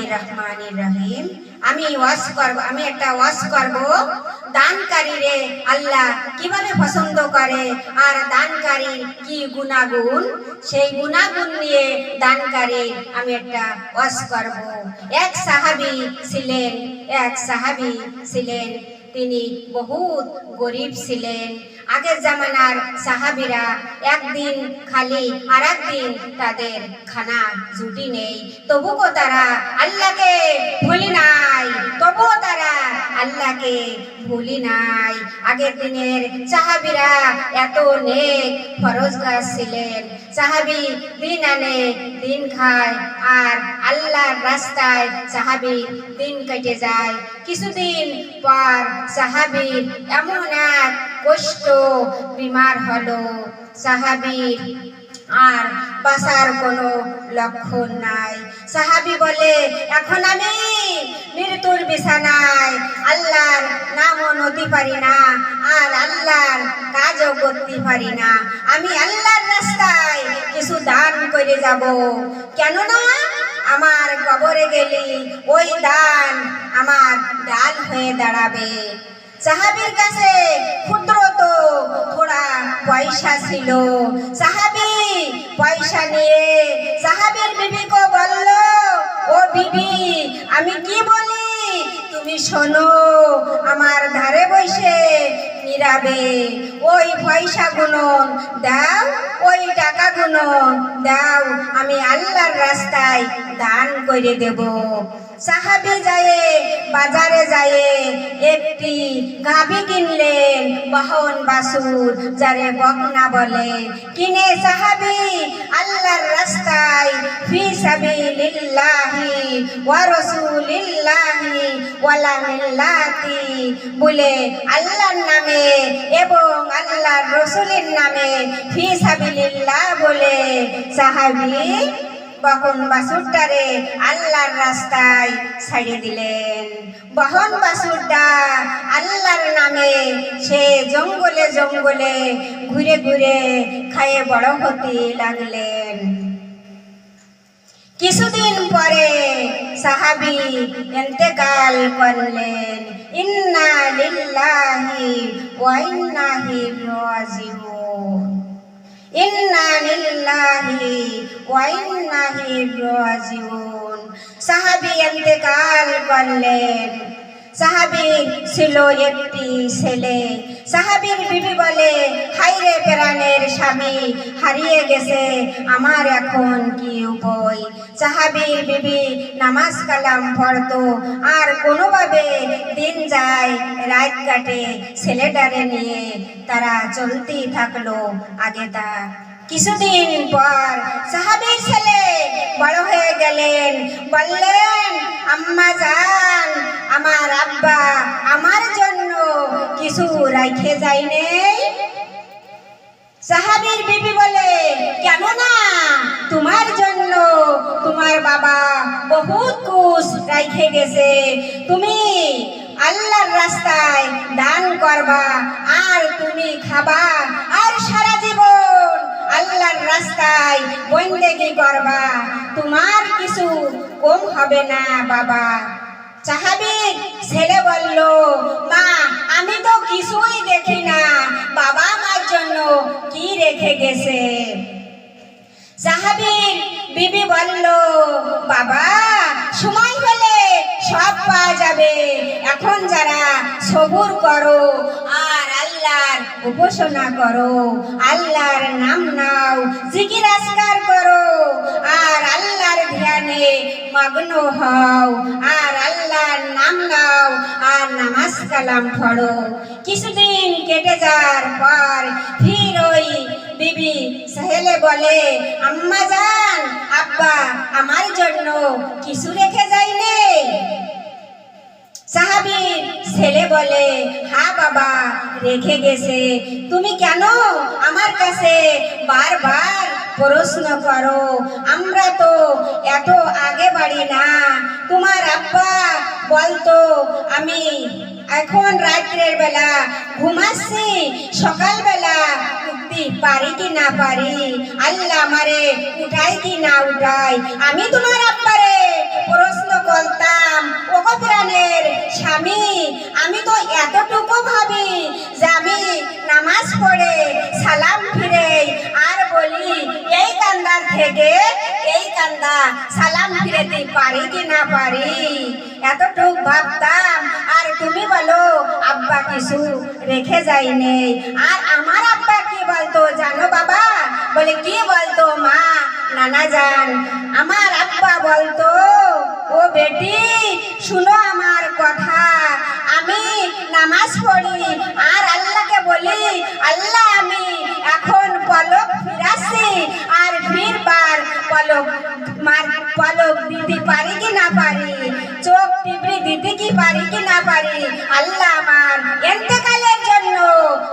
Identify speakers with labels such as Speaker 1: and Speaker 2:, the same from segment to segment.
Speaker 1: রহমানির রহিম। আমি ওয়াজ করব, আমি একটা ওয়াজ করব। দানকারীরে আল্লাহ কীভাবে পছন্দ করে? আর দানকারীর কি গুণাগুণ? সেই গুণাগুণ নিয়ে দানকারী আমি একটা ওয়াজ করব। এক সাহাবী ছিলেন, এক সাহাবী ছিলেন। তিনি বহুত গরিব ছিলেন। আগের জামানার সাহাবিরা একদিন খালি আর একদিন তাদের খানা জুটি নেই। তবুও তারা আল্লাহকে ভুলি নাই। আল্লাহকে ভুলি নাই। আগের দিনের সাহাবিরা এত নেক ফরজগার ছিলেন। সাহাবি দিন আনে দিন খায় আর আল্লাহর রাস্তায় সাহাবি দিন কেটে যায়। কিছুদিন পর সাহাবির এমন এক কষ্ট বিমার হলো। সাহাবির আর বাসার কোনো লক্ষণ নাই। সাহাবি বলে, এখন আমি মৃত্যুর বিছানায় আল্লাহর নামও নদী পারি না আর আল্লাহর কাজও করতে পারি না। আমি আল্লাহর রাস্তায় কিছু দান করে যাব। কেননা আমার কবরে গেলি ওই দান আমার ডাল হয়ে দাঁড়াবে। সাহাবির কাছে ক্ষুদ্র তো থোড়া পয়সা ছিল। সাহাবি পয়সা নিয়ে সাহাবির বিবিকে বলল, ও বিবি, আমি কি বলি? তুমি শোনো, আমার ধারে বসে নিরাবে। ওই পয়সা গুনন দাও, ওই টাকা গুনন দাও, আমি আল্লাহর রাস্তায় দান করে দেব। সাহাবি যায়, বাজারে যায়, একটি গাভি কিনলেন, বাহন বাসুর, যারে বকনা বলে। কিনে সাহাবি, আল্লাহর রাস্তায়, ফি সাবিলিল্লাহি ওয়া রাসূলিল্লাহি ওয়ালা মিল্লাতি। বলে আল্লাহর নামে এবং আল্লাহর রসুলের নামে ফি সাবিলিল্লাহ বলে। সাহাবি বহন বাসুরটারে আল্লাহর রাস্তায় ছাড়িয়ে দিলেন। বহন বাসুরটা আল্লাহর নামে সে জঙ্গলে জঙ্গলে ঘুরে ঘুরে খায়ে বড় হতে লাগলেন। কিছুদিন পরে সাহাবি ইন্তেকাল করলেন। ইন্না লিল্লাহি ওয়া ইন্নাহি রাজিউন। ইন্না লিল্লাহি ওয়া ইন্নাহি রাজিউন। সাহাবী ছিল একটি ছেলে। বিবি বলে স্বামী, হারিয়ে গেছে, আমার এখন কি উপায়? সাহাবীর বিবি, নামাজ কালাম পড়তো, আর কোনোভাবে দিন যায়, রাত কাটে, ছেলেটারে নিয়ে তারা চলতেই থাকল আগে তা কিছুদিন পর সাহাবীর ছেলে বড় হয়ে গেলেন। বললেন, আম্মা যান আমার আব্বা আমার জন্য কিছু রাখে যায় নেই? সাহাবীর বিবি বলে কেন না তোমার জন্য তোমার বাবা বহুত কুশ রাইখে গেছে। তুমি আল্লাহর রাস্তায় দান করবা আর তুমি খাবা আর সারা জীবন আল্লাহর রাস্তায় বন্দেগি করবা। তোমার কিছু কম হবে না, বাবা। সাহাবির ছেলে বলল, মা, আমি তো কিছুই দেখি না। বাবা আমার জন্য কি রেখে গেছে? সাহাবির বিবি বলল, বাবা, সময় হলে সব পাওয়া যাবে। এখন যারা সবুর করো, আর আল্লাহর উপাসনা করো, আল্লাহর নাম নাও, জিকির আসকার করো, আর আল্লাহর ধ্যানে মগ্ন হও, আর আল্লাহর নাম নাও, আর নামাজ কালাম পড়ো। কিছুদিন কেটে যাওয়ার পর ফির ওই বিবি সাহেলে বলে, আম্মা যান আব্বা, আমার জন্য কিছু রেখে যাইলে সাহাবীর ছেলে বলে, হা বাবা, রেখে গেছে। তুমি কেন আমার কাছে বারবার প্রশ্ন করো? আমরা তো এত আগে বাড়ি না। তোমার আব্বা বলতো, আমি এখন রাত্রের বেলা ঘুমাচ্ছি, সকালবেলা উঠতে পারি কি না পারি? আল্লাহ আমারে উঠাই কি না উঠাই আমি তোমার আব্বারে বলতাম, ওগো প্রাণের স্বামী, আমি তো এতটুকু ভাবি যে আমি নামাজ পড়ে সালাম ফিরে আর বলি, এই কান্দার থেকে এই কান্দা সালাম ফিরেতে পারি কি না পারি? এতটুক ভাবতাম, আর তুমি বলো, আব্বা কিছু রেখে যাইনি আর আমার আব্বা কি বলতো, জানো বাবা? বলে, কি বলতো মা নানা যান আমার আব্বা বলতো, ও বেটি, শুনো আমার কথা। আমি নামাজ পড়ি, আর আল্লাহকে বলি, আল্লাহ, আমি এখন পলক ফিরাচ্ছি, আর ফিরবার পলক, মার, পলক দিতে পারি কি না পারি? চোখ টিপড়ি দিতে কি পারি কি না পারি? আল্লাহ আমার এতেকালের জন্য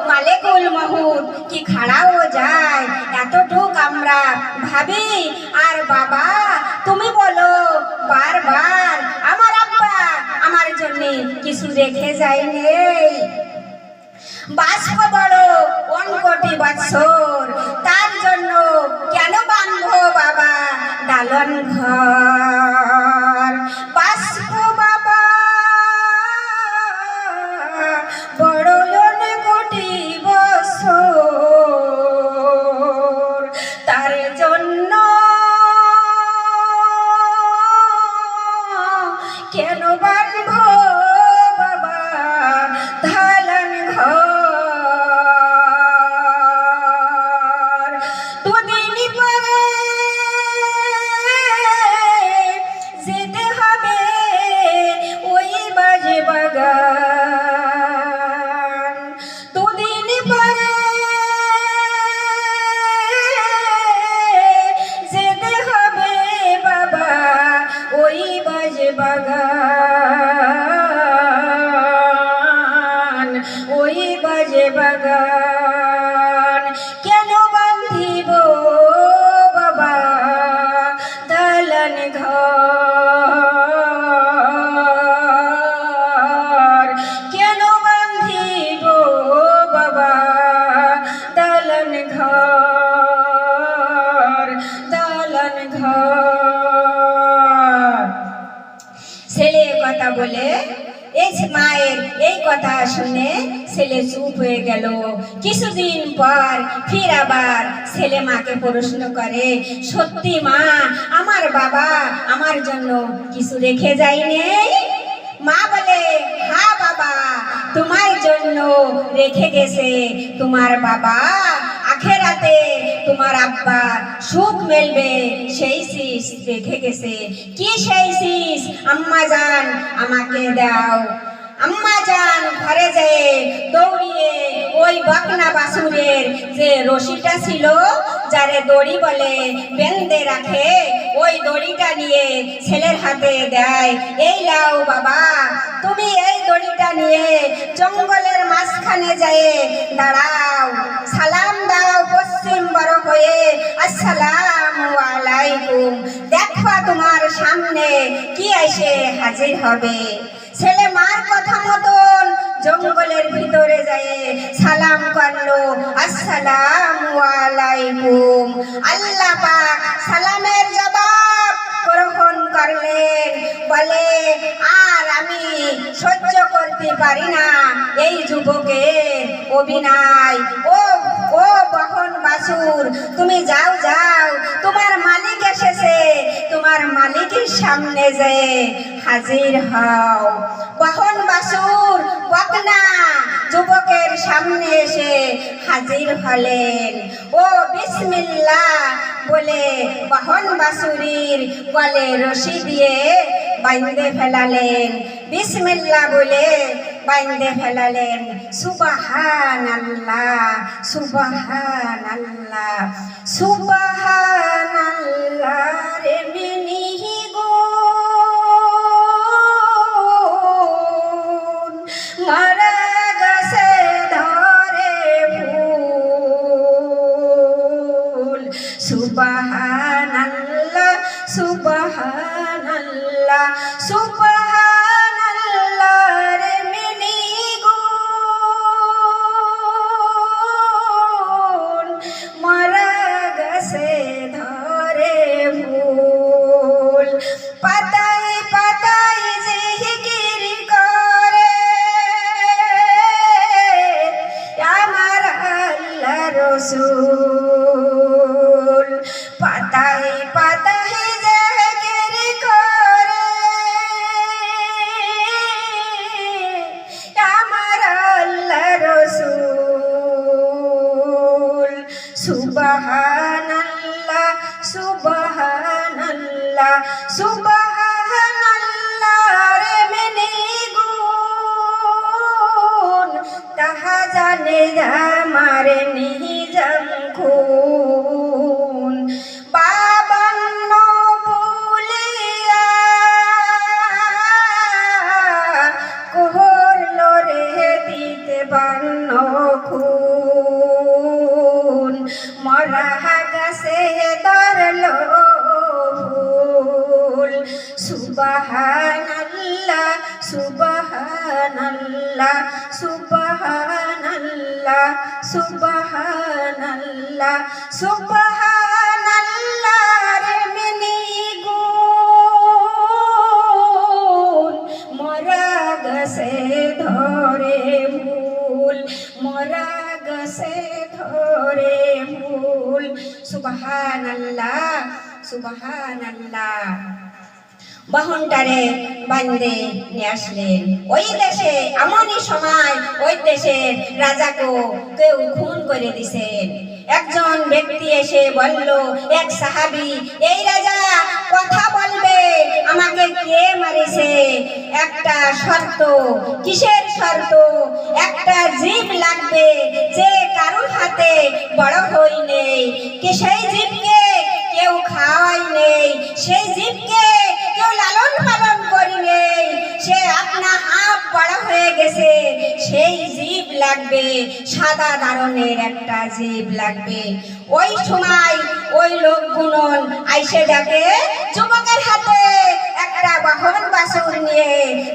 Speaker 1: মালেকুল মহুদ কি খাড়াও যায় এতটুক আমরা ভাবি, আর বাবা, তুমি বলো, বারবার আমার আব্বা আমার জন্য কিছু রেখে যায় নেই বাষ্প বড় কোন কোটি বৎসর, তার জন্য কেন বাঁধবো বাবা দালন ঘর? ছেলে কথা বলে, এই মায়ের এই কথা শুনে ছেলে চুপ হয়ে গেল। কিছুদিন পর ফির আবার ছেলে মাকে প্রশ্ন করে, সত্যি মা, আমার বাবা আমার জন্য কিছু রেখে যায় নেই মা বলে হ্যাঁ বাবা, তোমার জন্য রেখে গেছে। তোমার বাবা আখেরাতে তোমার আব্বা সুখ মেলবে, সেই শীষ রেখে গেছে। কি সেই শীষ আম্মা যান আমাকে দাও। আম্মা যান ঘরে যেয়ে দৌড়িয়ে ওই বকনা বাসুরের যে রশিটা ছিল, যারে দড়ি বলে বেঁধে রাখে ওই দড়িটা নিয়ে ছেলের হাতে দেয়। এই লাও বাবা, তুমি এই দড়িটা নিয়ে জঙ্গলের মাঝখানে যেয়ে দাঁড়াও। সালাম দাও পশ্চিম বড় হয়ে। আসসালামু আলাইকুম। দেখো তোমার সামনে কি এসে হাজির হবে। ছেলে মার কথা মতন জঙ্গলের ভিতরে যায় সালাম করল, আসসালামু আলাইকুম। আল্লাহ পাক সালামের জবাব গ্রহণ করলেন। বলে, আর আমি সহ্য করতে পারি না। এই যুবকের অভিনয়। ও ও বহন বাসুর, তুমি যাও যাও। তোমার মালিক এসেছে। তোমার মালিকের সামনে যে হাজির হও। বহন বাসুর সামনে এসে হাজির হলেন। ও বিসমিল্লা বলে বহন বাসুরির গলে রশি দিয়ে বাইন্দে ফেলালেন। বিসমিল্লা বলে বাইন্দে ফেলালেন। সুবাহান আল্লাহ সুবাহান আল্লাহ সুবাহান আল্লাহ রে মিনিহি রসুল বাহনটারে বান্ধে নিয়ে আসলেন। ওই দেশে, এমনই সময় ওই দেশের রাজাকে কেউ খুন করে দিছেন। একজন ব্যক্তি এসে বলল, এক সাহাবি, এই রাজা কথা বলবে, আমাকে কে মারিছে? একটা শর্ত, কিসের শর্ত? একটা জীব লাগবে, যে কারুর হাতে বড় হই নেই। কি সেই জীবকে কেউ খাওয়াই নেই সেই জীবকে কেউ লালন পালন করি নেই। সে আপনা হাফ বড় হয়ে গেছে, সেই জীব লাগবে, সাদা ধরনের একটা জীব লাগবে। ওই সময় ওই লোকগুলো আইসে দেখে, যুবকের হাতে একটা বাহন বাসুর নিয়ে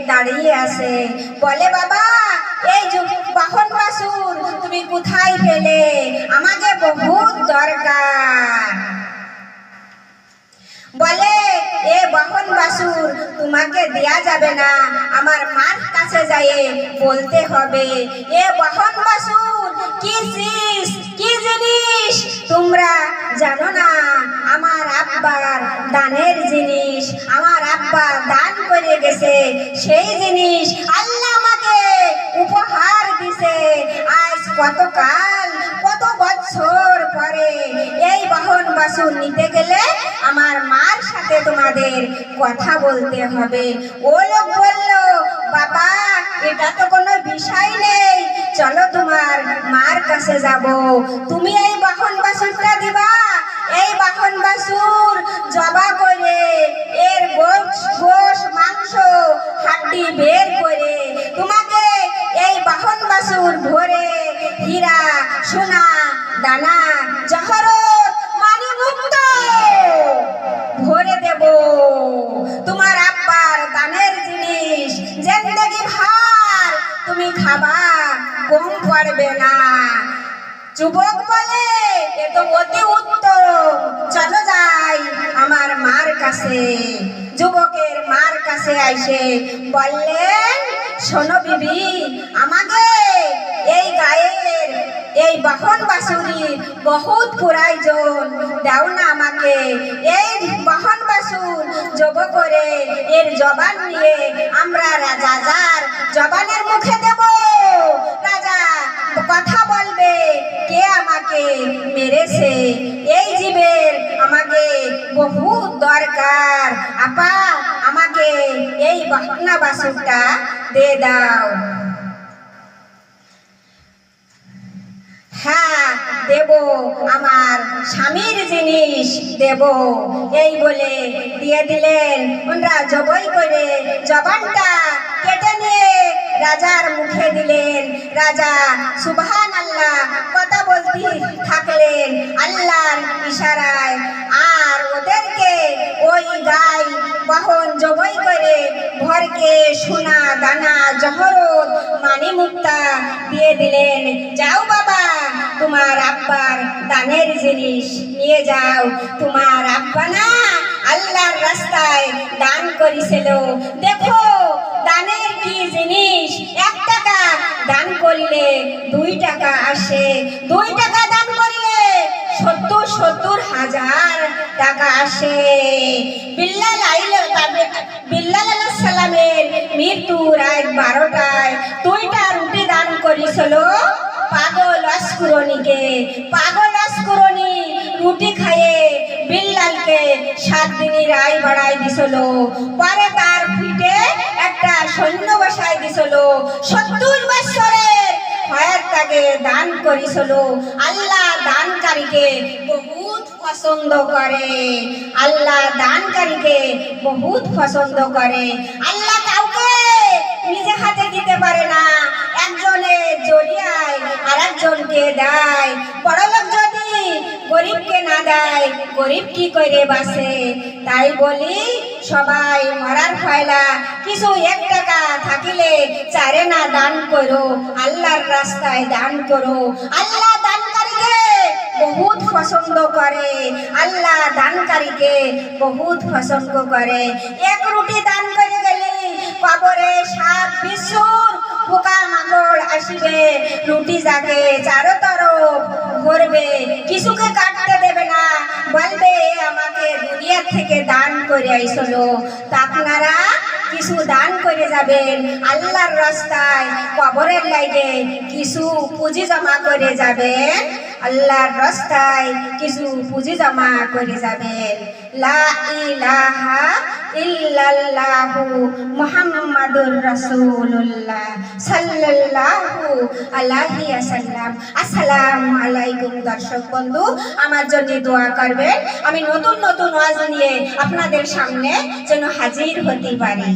Speaker 1: দাঁড়িয়ে আছে। বলে, বাবা, এই বাহন বাসুর তুমি কোথায় পেলে? আমাকে বহুত দরকার। বলে, এ বহন বাসুর, তোমাকে দেয়া যাবে না। আমার মার কাছে যাইয়ে বলতে হবে। এ বহন বাসুর, কি জিনিস কি জিনিস? তোমরা জানো না, আমার আব্বার দানের জিনিস, আমার আব্বা দান করে গেছে। সেই জিনিস আল্লাহ আমাকে উপহার দিছে। আজ কতকাল, কত বছর পরে এই বাহন বাসুর নিতে গেলে আমার মার সাথে তোমাদের কথা বলতে হবে। ও লোক বলল, বাবা, এটা তো কোনো বিষয় নেই। চলো তোমার মার কাছে যাব। তুমি এই বাহন বাসুরটা দিবা। এই বাহন বাসুর জবা করে এর গোশ গোশ, মাংস, হাড্ডি বের করে তোমাকে যুবক বলে, এ তো অতি উত্তম। চলো যাই আমার মার কাছে। যুবকের মার কাছে আইসে বললেন, শোনো বিবি, আমাকে এই গায়ের, এই বাহন বাসুরি বহুত প্রয়োজন দাও না আমাকে এই বাহন বাসুর জব করে। এর জবান নিয়ে আমরা রাজার জবানের মুখে দেব। আমাকে মেরেছে। এই জীবের আমাকে বহুত দরকার। আপা, আমাকে এই বাহনা বাসুরটা দে দাও। হ্যাঁ দেব, আমার স্বামীর জিনিস দেব। এই বলে দিয়ে দিলেন। ওনারা জবই করে জবানটা কেটে নিয়ে রাজার মুখে দিলেন। রাজা সুবহান আল্লাহ কথা বলতে থাকলেন আল্লাহর ইশারায়। আর ওদেরকে ওই গাই বহন জবই করে ভরকে সোনা, দানা, জহরত মানি মুক্তা দিয়ে দিলেন। যাও বাবা, তোমার আব্বার দানের জিনিস নিয়ে যাও। তোমার আব্বা না আল্লাহর রাস্তায় দান করেছিল। দেখো দানের কি জিনিস? এক টাকা দান করিলে দুই টাকা আসে। দুই টাকা দান করিলে সত্তর সত্তর হাজার টাকা আসে। বিল্লাল আইল বিল্লাল আলাইহিস সালামের মৃত্যু রাত বারোটায়। দুইটা রুটি দান করেছিল পাগল অস্কুরণীকে। পাগল অস্কুরণী রুটি খাইয়ে বিল্লালকে সাত দিনের আয় বাড়াই দিছিল। পরে একটা সৈন্য বসাই দিছিল। সত্তর বৎসরের হয়াত তাকে দান করেছিল। আল্লাহ দানকারীকে বহুত পছন্দ করে। আল্লাহ দানকারীকে বহুত পছন্দ করে। আল্লাহ কাউকে নিজে হাতে দিতে পারে না। একজনের জড়িয়ায় আর একজনকে দেয় বড়লোক যদি গরিবকে না দেয়, গরিব কি করে বাসে তাই বলি সবাই মরার ফয়লা। কিছু এক টাকা থাকিলে চারে না দান করো, আল্লাহর রাস্তায় দান করো। আল্লাহ দানকারীকে বহুত পছন্দ করে। আল্লাহ দানকারীকে বহুত পছন্দ করে। এক রুটি দান করে গেলে কবরে সাত বিশ্বর পোকা মাকড় আসিবে, রুটি যাকে চারো তরফ করবে কিছুকে কাটতে দেবে না, বলবে, আমাকে দুনিয়া থেকে দান করে আইসলো। আপনারা কিছু দান করে যাবেন, আল্লাহর রাস্তায় কবরের লাইগে কিছু পুঁজি জমা করে যাবেন? আল্লাহর রাস্তায় কিছু পুঁজি জমা করে যাবেন। লা ইলাহা ইল্লাল্লাহু মুহাম্মাদুর রাসূলুল্লাহ সাল্লাল্লাহু আলাইহি ওয়াসাল্লাম। আসসালামু আলাইকুম দর্শক বন্ধু, আমার জন্য দোয়া করবেন। আমি নতুন নতুন ওয়াজ নিয়ে আপনাদের সামনে যেন হাজির হতে পারি।